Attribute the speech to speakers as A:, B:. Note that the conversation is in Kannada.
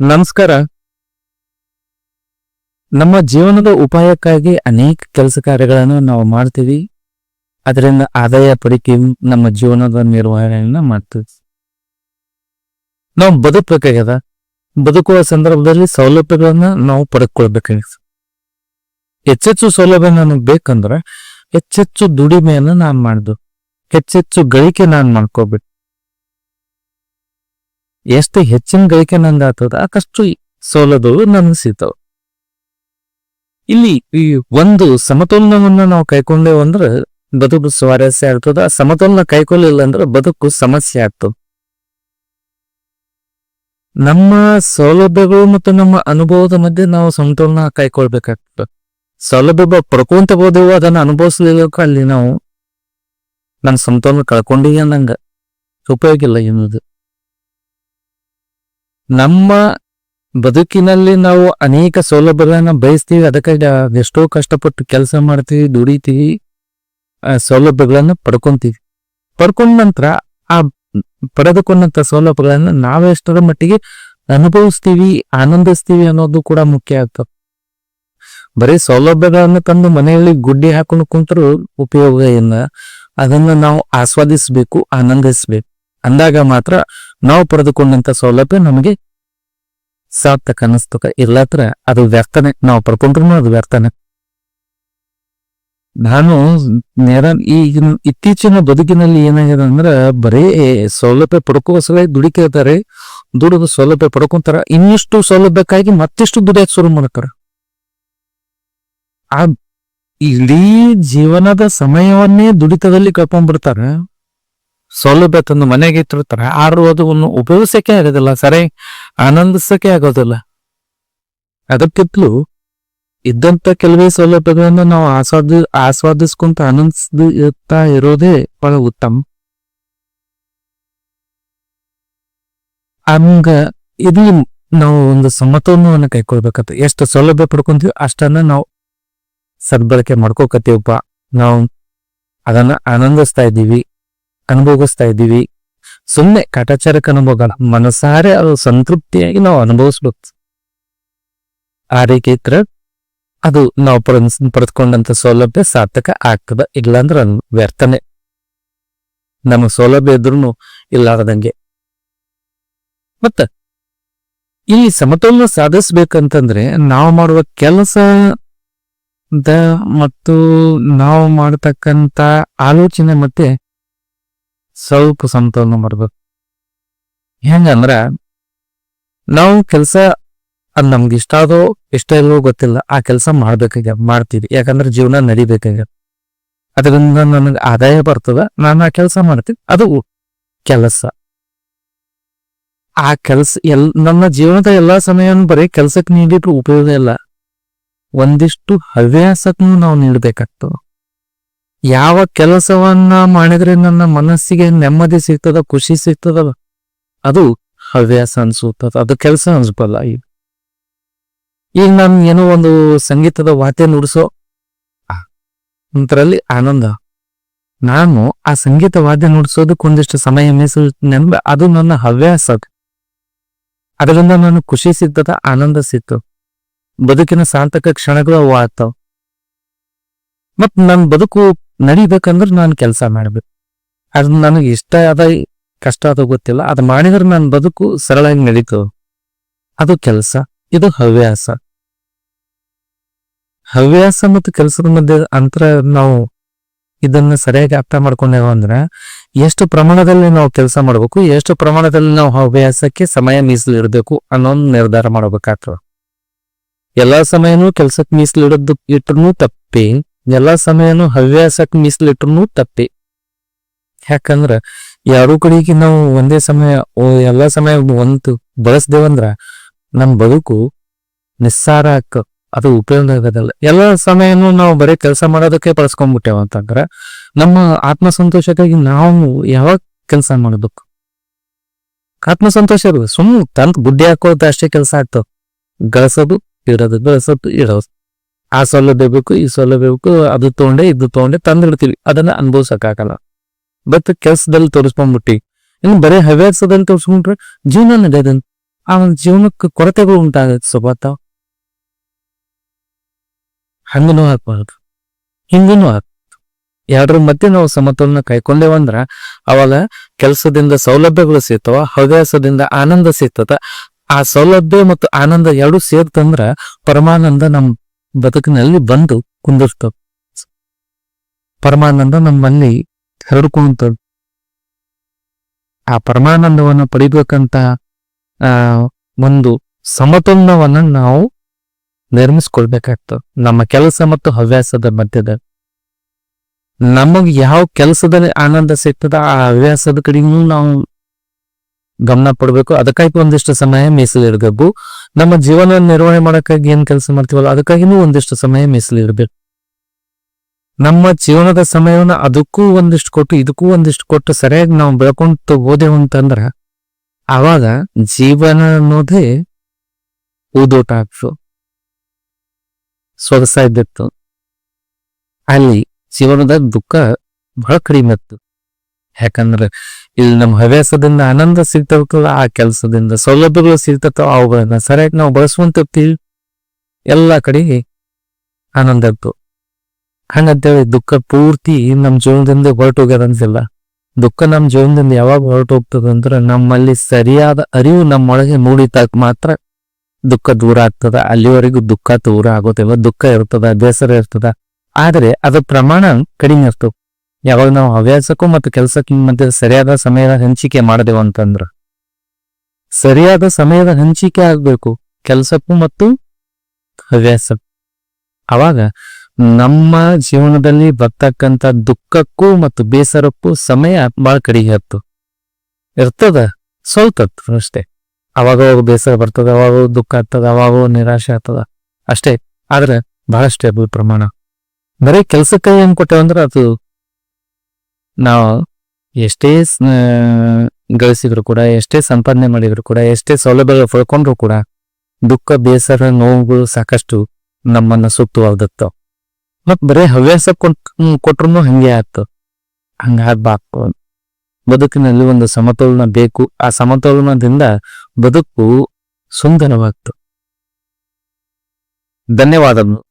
A: ನಮಸ್ಕಾರ. ನಮ್ಮ ಜೀವನದ ಉಪಾಯಕ್ಕಾಗಿ ಅನೇಕ ಕೆಲಸ ಕಾರ್ಯಗಳನ್ನು ನಾವು ಮಾಡ್ತೀವಿ. ಅದರಿಂದ ಆದಾಯ ಪಡಿಕೆ ನಮ್ಮ ಜೀವನದ ನಿರ್ವಹಣೆಯನ್ನ ಮಾಡ್ತೀವಿ ನಾವು ಬದುಕಬೇಕಾಗ್ಯದ. ಬದುಕುವ ಸಂದರ್ಭದಲ್ಲಿ ಸೌಲಭ್ಯಗಳನ್ನ ನಾವು ಪಡೆದುಕೊಳ್ಬೇಕಾಗ್ಯದ ಹೆಚ್ಚೆಚ್ಚು ಸೌಲಭ್ಯ ನನಗೆ ಬೇಕಂದ್ರೆ ಹೆಚ್ಚೆಚ್ಚು ದುಡಿಮೆಯನ್ನ ನಾನು ಮಾಡ್ದು. ಹೆಚ್ಚೆಚ್ಚು ಗಳಿಕೆ ನಾನು ಮಾಡ್ಕೋಬೇಕು ಎಷ್ಟು ಹೆಚ್ಚಿನ ಗಳಿಕೆ ನಂಗೆ ಆಗ್ತದ ಅಷ್ಟು ಸೌಲಭ್ಯಗಳು ನನಸಿತು ಸಿಗ್ತಾವ ಇಲ್ಲಿ ಈ ಒಂದು ಸಮತೋಲನವನ್ನ ನಾವು ಕೈಕೊಂಡೇವು ಅಂದ್ರೆ ಬದುಕು ಸ್ವಾರಸ್ಯ ಆಗ್ತದ ಸಮತೋಲನ ಕೈಕೊಳ್ಳಿಲ್ಲ ಅಂದ್ರೆ ಬದುಕು ಸಮಸ್ಯೆ ಆಗ್ತದ. ನಮ್ಮ ಸೌಲಭ್ಯಗಳು ಮತ್ತು ನಮ್ಮ ಅನುಭವದ ಮಧ್ಯೆ ನಾವು ಸಮತೋಲನ ಕೈಕೊಳ್ಬೇಕಾಗ್ತದೆ. ಸೌಲಭ್ಯ ಪಡ್ಕೊಂತ ಹೋದೆವು, ಅದನ್ನ ಅನುಭವಿಸ್ಲಿಲ್ಲ ಅಲ್ಲಿ ನಾವು ನನ್ನ ಸಮತೋಲನ ಕಳ್ಕೊಂಡಿವಿ ಅನ್ನಂಗ ಉಪಯೋಗ ಇಲ್ಲ ಎನ್ನುವುದು. ನಮ್ಮ ಬದುಕಿನಲ್ಲಿ ನಾವು ಅನೇಕ ಸೌಲಭ್ಯಗಳನ್ನ ಬಯಸ್ತೀವಿ. ಅದಕ್ಕೆ ಎಷ್ಟೋ ಕಷ್ಟಪಟ್ಟು ಕೆಲಸ ಮಾಡ್ತೀವಿ, ದುಡಿತೀವಿ ಸೌಲಭ್ಯಗಳನ್ನ ಪಡ್ಕೊಂತೀವಿ. ಪಡ್ಕೊಂಡ ನಂತರ ಆ ಪಡೆದುಕೊಂಡಂತ ಸೌಲಭ್ಯಗಳನ್ನ ನಾವೆಷ್ಟರ ಮಟ್ಟಿಗೆ ಅನುಭವಿಸ್ತೀವಿ, ಆನಂದಿಸ್ತೀವಿ ಅನ್ನೋದು ಕೂಡ ಮುಖ್ಯ ಆಗ್ತದೆ. ಬರೀ ಸೌಲಭ್ಯಗಳನ್ನ ತಂದು ಮನೆಯಲ್ಲಿ ಗುಡ್ಡಿ ಹಾಕೊಂಡು ಕುಂತರೂ ಉಪಯೋಗ ಏನ ಅದನ್ನ ನಾವು ಆಸ್ವಾದಿಸ್ಬೇಕು, ಆನಂದಿಸ್ಬೇಕು. ಅಂದಾಗ ಮಾತ್ರ ನಾವು ಪಡೆದುಕೊಂಡಂತ ಸೌಲಭ್ಯ ನಮಗೆ ಸಾರ್ಥಕ ಅನಿಸ್ತಕ ಇಲ್ಲಾತ್ರ ಅದು ವ್ಯರ್ಥನೆ. ನಾವು ಪಡ್ಕೊಂಡ್ರು ಅದು ವ್ಯರ್ಥನೆ. ನಾನು ನೇರ ಈ ಇತ್ತೀಚಿನ ಬದುಕಿನಲ್ಲಿ ಏನಾಗಿದೆ ಅಂದ್ರೆ ಬರೀ ಸೌಲಭ್ಯ ಪಡ್ಕೋಸ್ಕರ ದುಡಿಕಿರ್ತಾರೆ ದುಡಿದು ಸೌಲಭ್ಯ ಪಡ್ಕೊಂತಾರ. ಇನ್ನಿಷ್ಟು ಸೌಲಭ್ಯಕ್ಕಾಗಿ ಮತ್ತಿಷ್ಟು ದುಡಿಯಕ್ ಶುರು ಮಾಡ್ತಾರ. ಆ ಇಡೀ ಜೀವನದ ಸಮಯವನ್ನೇ ದುಡಿತದಲ್ಲಿ ಕಳ್ಕೊಂಡ್ಬಿಡ್ತಾರ. ಸೌಲಭ್ಯ ತಂದು ಮನೆಗೆ ಇಟ್ಟಿರ್ತಾರೆ. ಆದ್ರೂ ಅದನ್ನು ಉಪಯೋಗಿಸಕ್ಕೆ ಆಗೋದಿಲ್ಲ. ಸರಿ ಆನಂದಿಸಕ್ಕೆ ಆಗೋದಿಲ್ಲ. ಅದಕ್ಕಿಂತಲೂ ಇದ್ದಂತ ಕೆಲವೇ ಸೌಲಭ್ಯಗಳನ್ನ ನಾವು ಆಸ್ವಾದ, ಆಸ್ವಾದಿಸ್ಕೊಂತ ಆನಂದಿಸ್ತಾ ಇರೋದೇ ಬಹಳ ಉತ್ತಮ. ಹಂಗ ಇದು ನಾವು ಒಂದು ಸಮತೋಲನವನ್ನು ಕೈಕೊಳ್ಬೇಕಂತ ಎಷ್ಟು ಸೌಲಭ್ಯ ಪಡ್ಕೊಂತೀವಿ ಅಷ್ಟನ್ನ ನಾವು ಸದ್ಬಳಕೆ ಮಾಡ್ಕೋಕತ್ತೀವಪ್ಪ. ನಾವು ಅದನ್ನ ಆನಂದಿಸ್ತಾ ಇದ್ದೀವಿ. ಅನುಭವಿಸ್ತಾ ಇದ್ದೀವಿ. ಸುಮ್ಮನೆ ಕಾಟಾಚಾರಕ್ಕೆ ಅನುಭವ ಮನಸಾರೆ ಅದು ಸಂತೃಪ್ತಿಯಾಗಿ ನಾವು ಅನುಭವಿಸ್ಬೇಕು ಆ ರೀತಿ ಇದ್ರೆ ಅದು ನಾವು ಪಡ ಪಡೆದುಕೊಂಡಂತ ಸೌಲಭ್ಯ ಸಾರ್ಥಕ ಆಗ್ತದ, ಇಲ್ಲಾಂದ್ರೆ ವ್ಯರ್ಥನೆ. ನಮ್ಮ ಸೌಲಭ್ಯ ಇದ್ರೂ ಇಲ್ಲಾರದಂಗೆ. ಮತ್ತ ಈ ಸಮತೋಲನ ಸಾಧಿಸ್ಬೇಕಂತಂದ್ರೆ ನಾವು ಮಾಡುವ ಕೆಲಸ ಮತ್ತು ನಾವು ಮಾಡತಕ್ಕಂತ ಆಲೋಚನೆ ಮತ್ತೆ ಸ್ವಲ್ಪ ಸಮತೋಲನ ಮಾಡ್ಬೇಕು. ಹೆಂಗಂದ್ರ ನಾವು ಕೆಲಸ ಅದ್ ನಮ್ಗೆ ಇಷ್ಟ ಆದೋ ಇಷ್ಟ ಇಲ್ಲವೋ ಗೊತ್ತಿಲ್ಲ, ಆ ಕೆಲಸ ಮಾಡ್ಬೇಕಾಗ್ಯ ಮಾಡ್ತೀವಿ. ಯಾಕಂದ್ರೆ ಜೀವನ ನಡಿಬೇಕಾಗ್ಯ ಅದರಿಂದ ನನಗೆ ಆದಾಯ ಬರ್ತದ, ನಾನು ಆ ಕೆಲಸ ಮಾಡ್ತೀನಿ. ಅದು ಕೆಲಸ. ಆ ಕೆಲಸ ಎಲ್, ನನ್ನ ಜೀವನದ ಎಲ್ಲಾ ಸಮಯವನ್ನು ಬರೀ ಕೆಲಸಕ್ಕೆ ನೀಡಿದ್ರು ಉಪಯೋಗ ಇಲ್ಲ. ಒಂದಿಷ್ಟು ಹವ್ಯಾಸಕ್ಕೂ ನಾವು ನೀಡಬೇಕಾಗ್ತದ. ಯಾವ ಕೆಲಸವನ್ನ ಮಾಡಿದ್ರೆ ನನ್ನ ಮನಸ್ಸಿಗೆ ನೆಮ್ಮದಿ ಸಿಗ್ತದ, ಖುಷಿ ಸಿಗ್ತದ, ಅದು ಹವ್ಯಾಸ ಅನ್ಸುತ್ತದ. ಅದು ಕೆಲಸ ಅನ್ಸ್ಬಲ್ಲ ಈಗ ಈಗ ನಾನು ಏನೋ ಒಂದು ಸಂಗೀತದ ವಾದ್ಯ ನುಡಿಸೋ ಅಂತರಲ್ಲಿ ಆನಂದ. ನಾನು ಆ ಸಂಗೀತ ವಾದ್ಯ ನುಡಿಸೋದಕ್ಕೆ ಒಂದಿಷ್ಟು ಸಮಯ ಮೀಸಲು ನೆನಪ ಅದು ನನ್ನ ಹವ್ಯಾಸ ಅದರಿಂದ ನಾನು ಖುಷಿ ಸಿಗ್ತದ, ಆನಂದ ಸಿಕ್ತು ಬದುಕಿನ ಸಾರ್ಥಕ ಕ್ಷಣಗಳು ಅವು ಆಗ್ತಾವ. ಮತ್ ನನ್ ಬದುಕು ನಡಿಬೇಕಂದ್ರೆ ನಾನು ಕೆಲಸ ಮಾಡಬೇಕು. ಅದು ನನಗೆ ಇಷ್ಟ ಆದ ಕಷ್ಟ ಅದ ಗೊತ್ತಿಲ್ಲ. ಅದು ಮಾಡಿದ್ರೆ ನನ್ನ ಬದುಕು ಸರಳಾಗಿ ನಡೀತು ಅದು ಕೆಲಸ, ಇದು ಹವ್ಯಾಸ. ಹವ್ಯಾಸ ಮತ್ತು ಕೆಲಸದ ಮಧ್ಯೆ ಅಂತರ ನಾವು ಇದನ್ನ ಸರಿಯಾಗಿ ಅರ್ಥ ಮಾಡ್ಕೊಂಡೇವ ಅಂದ್ರೆ, ಎಷ್ಟು ಪ್ರಮಾಣದಲ್ಲಿ ನಾವು ಕೆಲಸ ಮಾಡಬೇಕು, ಎಷ್ಟು ಪ್ರಮಾಣದಲ್ಲಿ ನಾವು ಹವ್ಯಾಸಕ್ಕೆ ಸಮಯ ಮೀಸಲಿಡಬೇಕು ಅನ್ನೋ ನಿರ್ಧಾರ ಮಾಡಬೇಕಾಗ್ತದೆ. ಎಲ್ಲಾ ಸಮಯನೂ ಕೆಲ್ಸಕ್ಕೆ ಮೀಸಲಿಡೋದು ಇಟ್ಟರೂ ತಪ್ಪಿ. ಎಲ್ಲಾ ಸಮಯನು ಹವ್ಯಾಸಕ್ಕೆ ಮೀಸಲಿಟ್ರು ತಪ್ಪಿ. ಯಾಕಂದ್ರ ಯಾರು ಕಡೆಗೆ ನಾವು ಒಂದೇ ಸಮಯ ಎಲ್ಲಾ ಸಮಯ ಒಂದು ಬಳಸ್ದೇವಂದ್ರ ನಮ್ಮ ಬದುಕು ನಿಸ್ಸಾರ ಹಾಕ ಅದು ಉಪಯೋಗ ಆಗೋದಲ್ಲ. ಎಲ್ಲ ಸಮಯನು ನಾವು ಬರೀ ಕೆಲಸ ಮಾಡೋದಕ್ಕೆ ಬಳಸ್ಕೊಂಡ್ಬಿಟ್ಟೇವ ಅಂತಂದ್ರ ನಮ್ಮ ಆತ್ಮಸಂತೋಷಕ್ಕಾಗಿ ನಾವು ಯಾವಾಗ ಕೆಲಸ ಮಾಡ್ಬೇಕು ಆತ್ಮಸಂತೋಷ ಸುಮ್ ತಂತ ಬುದ್ಧಿ ಹಾಕೋದು ಅಷ್ಟೇ ಕೆಲಸ ಆಗ್ತಾವ. ಗಳಿಸೋದು ಇಡೋದು ಗಳಿಸೋದು, ಇಡೋದು. ಆ ಸೌಲಭ್ಯ ಬೇಕು, ಈ ಸೌಲಭ್ಯ ಬೇಕು, ಅದು ತೊಗೊಂಡೆ, ಇದು ತೊಗೊಂಡೆ ತಂದಿಡ್ತೀವಿ. ಅದನ್ನ ಅನುಭವಿಸಕ್ಕಾಗಲ್ಲ. ಬಟ್ ಕೆಲ್ಸದಲ್ಲಿ ತೋರಿಸ್ಕೊಂಡ್ಬಿಟ್ಟಿ ಇನ್ನು ಬರೀ ಹವ್ಯಾಸದಲ್ಲಿ ತೋರಿಸ್ಕೊಂಡ್ರೆ ಜೀವನ ನಡೆಯೋದಂತ ಒಂದು ಜೀವನಕ್ಕೆ ಕೊರತೆಗಳು ಉಂಟಾಗತ್ತೆ ಸ್ವಭಾವ ಹಂಗನೂ ಆಗ್ಬಾರ್ದು. ಹಿಂಗನೂ ಆಗ್ ಎರಡರ ಮಧ್ಯೆ ನಾವು ಸಮತೋಲನ ಕೈಕೊಂಡೇವಂದ್ರ ಅವಾಗ ಕೆಲಸದಿಂದ ಸೌಲಭ್ಯಗಳು ಸಿಗ್ತಾವ ಹವ್ಯಾಸದಿಂದ ಆನಂದ ಸಿಗ್ತದ ಆ ಸೌಲಭ್ಯ ಮತ್ತು ಆನಂದ ಎರಡು ಸೇರ್ತಂದ್ರ ಪರಮಾನಂದ ನಮ್ ಬದುಕಿನಲ್ಲಿ ಬಂದು ಕುಂದಿರ್ತದ ಪರಮಾನಂದ ನಮ್ಮಲ್ಲಿ ಹರಡ್ಕೊಂತ ಆ ಪರಮಾನಂದವನ್ನು ಪಡಿಬೇಕಂತ, ಆ, ಒಂದು ಸಮತೋಲನವನ್ನ ನಾವು ನಿರ್ಮಿಸ್ಕೊಳ್ಬೇಕಾಗ್ತದೆ. ನಮ್ಮ ಕೆಲಸ ಮತ್ತು ಹವ್ಯಾಸದ ಮಧ್ಯದ. ನಮಗೆ ಯಾವ ಕೆಲಸದಲ್ಲಿ ಆನಂದ ಸಿಗ್ತದ ಆ ಹವ್ಯಾಸದ ಕಡೆಗೂ ನಾವು ಗಮನ ಪಡ್ಬೇಕು ಅದಕ್ಕಾಗಿ ಒಂದಿಷ್ಟು ಸಮಯ ಮೀಸಲಿಡಬೇಕು. ನಮ್ಮ ಜೀವನ ನಿರ್ವಹಣೆ ಮಾಡಕ್ಕಾಗಿ ಏನ್ ಕೆಲಸ ಮಾಡ್ತೀವಲ್ಲ, ಅದಕ್ಕಾಗಿನೂ ಒಂದಿಷ್ಟು ಸಮಯ ಮೀಸಲಿಡಬೇಕು. ನಮ್ಮ ಜೀವನದ ಸಮಯವನ್ನ ಅದಕ್ಕೂ ಒಂದಿಷ್ಟು ಕೊಟ್ಟು, ಇದಕ್ಕೂ ಒಂದಿಷ್ಟು ಕೊಟ್ಟು ಸರಿಯಾಗಿ ನಾವು ಬೆಳ್ಕೊಂತ ಹೋದೆವು ಅಂತಂದ್ರ, ಆವಾಗ ಜೀವನ ಅನ್ನೋದೇ ಊದೋಟ ಆಗ್ತು ಸೊಗಸ ಇದ್ದಿತ್ತು ಅಲ್ಲಿ ಜೀವನದ ದುಃಖ ಬಹಳ ಕಡಿಮೆ ಇತ್ತು ಯಾಕಂದ್ರೆ ಇಲ್ಲಿ ನಮ್ಮ ಹವ್ಯಾಸದಿಂದ ಆನಂದ ಸಿಗ್ತಿರ್ತಲ್ಲ ಆ ಕೆಲಸದಿಂದ ಸೌಲಭ್ಯಗಳು ಸಿಗ್ತಾವ ಅವುಗಳನ್ನ ಸರಿಯಾಗಿ ನಾವು ಬಳಸುವಂತಿರ್ತೀವಿ ಎಲ್ಲ ಕಡೆ ಆನಂದ ಇರ್ತವೆ ಹಂಗಂತೇಳಿ ದುಃಖ ಪೂರ್ತಿ ನಮ್ಮ ಜೀವನದಿಂದ ಹೊರಟೋಗ್ಯದಂತಿಲ್ಲ ದುಃಖ ನಮ್ಮ ಜೀವನದಿಂದ ಯಾವಾಗ ಹೊರಟು ಅಂದ್ರೆ ನಮ್ಮಲ್ಲಿ ಸರಿಯಾದ ಅರಿವು ನಮ್ಮೊಳಗೆ ಮೂಡಿತಾಗ ಮಾತ್ರ ದುಃಖ ದೂರ ಆಗ್ತದ. ಅಲ್ಲಿವರೆಗೂ ದುಃಖ ದೂರ ಆಗೋದಿಲ್ಲ. ದುಃಖ ಇರ್ತದ, ಬೇಸರ ಇರ್ತದ. ಆದರೆ ಅದ್ರ ಪ್ರಮಾಣ ಕಡಿಮೆ ಇರ್ತದ. ಯಾವಾಗ ನಾವು ಹವ್ಯಾಸಕ್ಕೂ ಮತ್ತು ಕೆಲಸಕ್ಕೂ ಮಧ್ಯೆ ಸರಿಯಾದ ಸಮಯದ ಹಂಚಿಕೆ ಮಾಡಿದೆವು ಅಂತಂದ್ರ. ಸರಿಯಾದ ಸಮಯದ ಹಂಚಿಕೆ ಆಗ್ಬೇಕು, ಕೆಲಸಕ್ಕೂ ಮತ್ತು ಹವ್ಯಾಸ ಅವಾಗ ನಮ್ಮ ಜೀವನದಲ್ಲಿ ಬರ್ತಕ್ಕಂಥ ದುಃಖಕ್ಕೂ ಮತ್ತು ಬೇಸರಕ್ಕೂ ಸಮಯ ಬಹಳ ಕಡಿಗೆ ಹತ್ತು ಇರ್ತದ, ಸ್ವಲ್ಪ ಅಷ್ಟೇ. ಅವಾಗ ಬೇಸರ ಬರ್ತದ, ಅವಾಗ ದುಃಖ ಆಗ್ತದ, ಅವಾಗ ನಿರಾಶೆ ಆಗ್ತದ, ಅಷ್ಟೇ. ಆದ್ರೆ ಬಹಳಷ್ಟು ಪ್ರಮಾಣ. ಬರೀ ಕೆಲ್ಸಕ್ಕೆ ಏನ್ ಕೊಟ್ಟೆವಂದ್ರೆ ಅದು ನಾವು ಎಷ್ಟೇ ಗಳಿಸಿದ್ರು ಕೂಡ, ಎಷ್ಟೇ ಸಂಪಾದನೆ ಮಾಡಿದ್ರು ಕೂಡ, ಎಷ್ಟೇ ಸೌಲಭ್ಯಗಳು ಪಡ್ಕೊಂಡ್ರು ಕೂಡ, ದುಃಖ, ಬೇಸರ ನೋವುಗಳು ಸಾಕಷ್ಟು ನಮ್ಮನ್ನ ಸುತ್ತುವರ್ದತ್ತ ಮತ್ ಬರೀ ಹವ್ಯಾಸ ಕೊಟ್ ಕೊಟ್ರು ಹಂಗೆ ಆಯ್ತು ಹಂಗಾಗ್ಬಾರ್ದು ಬದುಕಿನಲ್ಲಿ ಒಂದು ಸಮತೋಲನ ಬೇಕು. ಆ ಸಮತೋಲನದಿಂದ ಬದುಕು ಸುಂದರವಾಗ್ತು. ಧನ್ಯವಾದಗಳು.